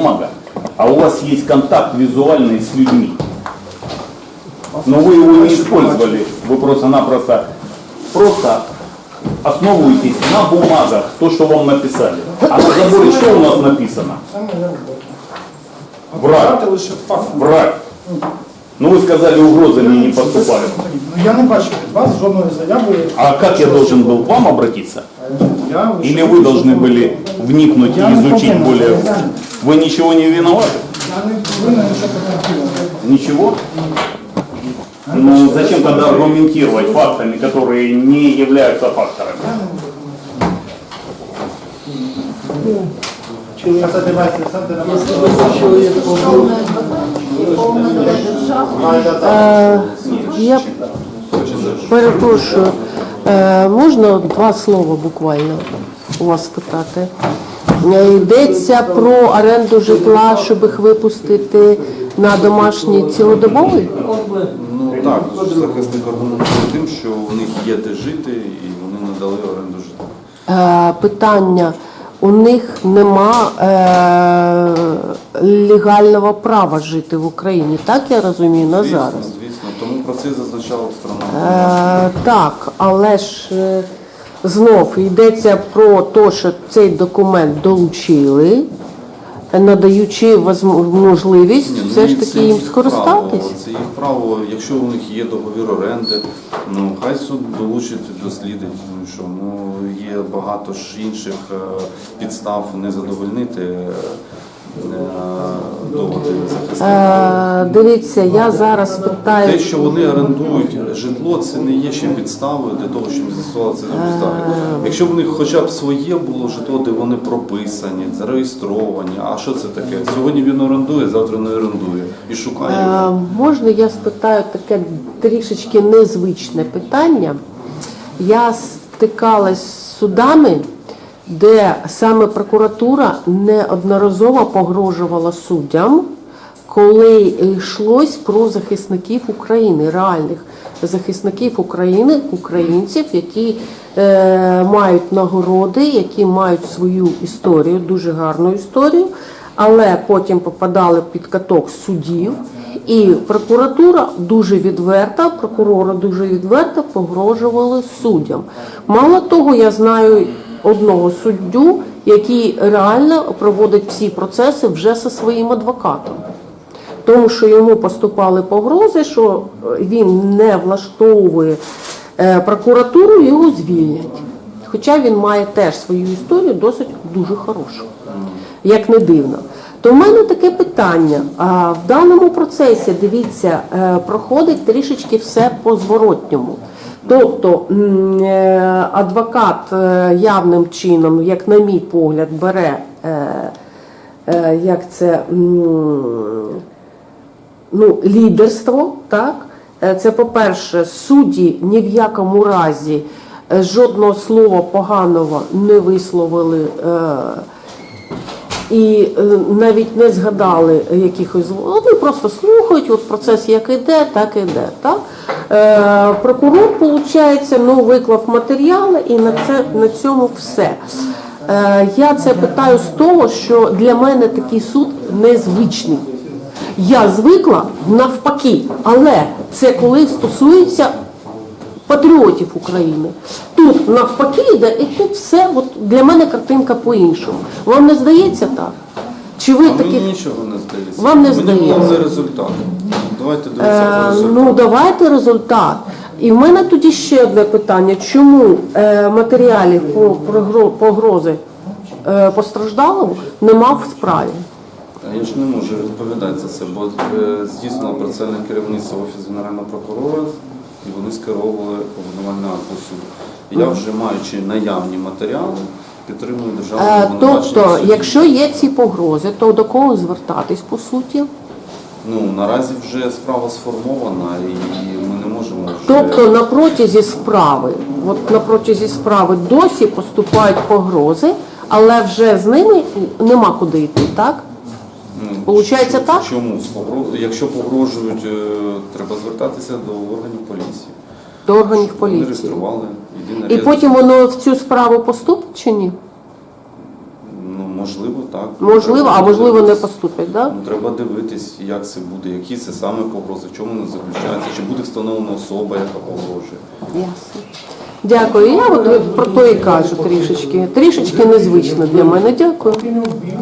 бумага, а у вас есть контакт визуальный с людьми. Но вы его не использовали, вы просто-напросто просто основываетесь на бумагах, то, что вам написали. А на заборе что у нас написано? Враг. Враг. Ну вы сказали, угрозами не поступают. Ну я не бачив від вас жодної заяви. А как я должен был к вам обратиться? Я Или вы должны были вникнуть и Я не изучить спокойно. более? Вы ничего не виноваты? Я не повинен нічого прокоментувати. Ничего? Ну зачем тогда аргументировать фактами, которые не являются факторами? Касати вас, Олександр, на вас. Повний адвокат і повна держава. Е, а, Я перепрошую. Можна два слова буквально у вас спитати? Е, Йдеться про оренду житла, щоб їх випустити на домашній цілодобовий? Ну так, захисник аргументує тим, що у них є де жити і вони надали оренду житла. Е, Питання. У них нема е, легального права жити в Україні, так я розумію, на зараз. Про це зазначала сторона. Е, так, але ж е, знов йдеться про те, що цей документ долучили, надаючи возм- можливість Ні, ну, все ж це таки їм їх скористатись. право, Це їх право, якщо у них є договір оренди, ну хай суд долучить, дослідить. Ну що, ну є багато ж інших е, підстав не задовольнити е. Е, дивіться, я зараз питаю. Те, що вони орендують житло, це не є ще підставою для того, щоб з'ясували це обставини. Якщо в них хоча б своє було житло, де вони прописані, зареєстровані, а що це таке? Сьогодні він орендує, завтра не орендує і шукає. Е, його. можна я спитаю таке трішечки незвичне питання? Я стикалась з судами, де саме прокуратура неодноразово погрожувала суддям, коли йшлось про захисників України, реальних захисників України, українців, які е, мають нагороди, які мають свою історію, дуже гарну історію, але потім попадали під каток судів. І прокуратура дуже відверта, прокурори дуже відверто погрожували суддям. Мало того, я знаю одного суддю, який реально проводить всі процеси вже зі своїм адвокатом. Тому що йому поступали погрози, що він не влаштовує е, прокуратуру, його звільнять. Хоча він має теж свою історію досить дуже хорошу, як не дивно. То в мене таке питання. А в даному процесі, дивіться, е, проходить трішечки все по зворотньому. Тобто е, адвокат е, явним чином, як на мій погляд, бере е, як це ну, лідерство, так? Це, по-перше, судді ні в якому разі жодного слова поганого не висловили і навіть не згадали якихось зло- Вони просто слухають, от процес як іде, так іде. Так? Е, прокурор, виходить, ну, виклав матеріали і на, це, на цьому все. Е, я це питаю з того, що для мене такий суд незвичний. Я звикла навпаки, але це коли стосується патріотів України. Тут навпаки йде, і тут все от для мене картинка по-іншому. Вам не здається так? Чи ви А такі? мені нічого не здається. Вам не Мені здається? головне результат. Давайте дивитися по Е, ну давайте результат. І в мене тоді ще одне питання: чому е, матеріалів по прогро- погрози е, постраждалому нема в справі? А Я ж не можу відповідати за це, бо е, здійснило процесуальне керівництво Офісу Генерального прокурора, і вони скеровували обвинувальний акт суду. Я вже маючи наявні матеріали, підтримую державну Е, обвинувачення тобто, суді. якщо є ці погрози, то до кого звертатись по суті? Ну, наразі вже справа сформована і ми не можемо вже... Тобто на протязі справи, от на протязі справи досі поступають погрози, але вже з ними нема куди йти, так? Ну, Получається так? Чому? З Якщо погрожують, е, треба звертатися до органів поліції. До органів Вони поліції. реєстрували єдиний І потім воно в цю справу поступить чи ні? Можливо, так. Можливо, а можливо не поступять, да? Ну, треба дивитись, як це буде, які це саме погрози, в чому вони заключаються, чи буде встановлена особа, яка погрожує. Ясно. Дякую. Я от про то і кажу трішечки. Трішечки незвично для мене. Дякую.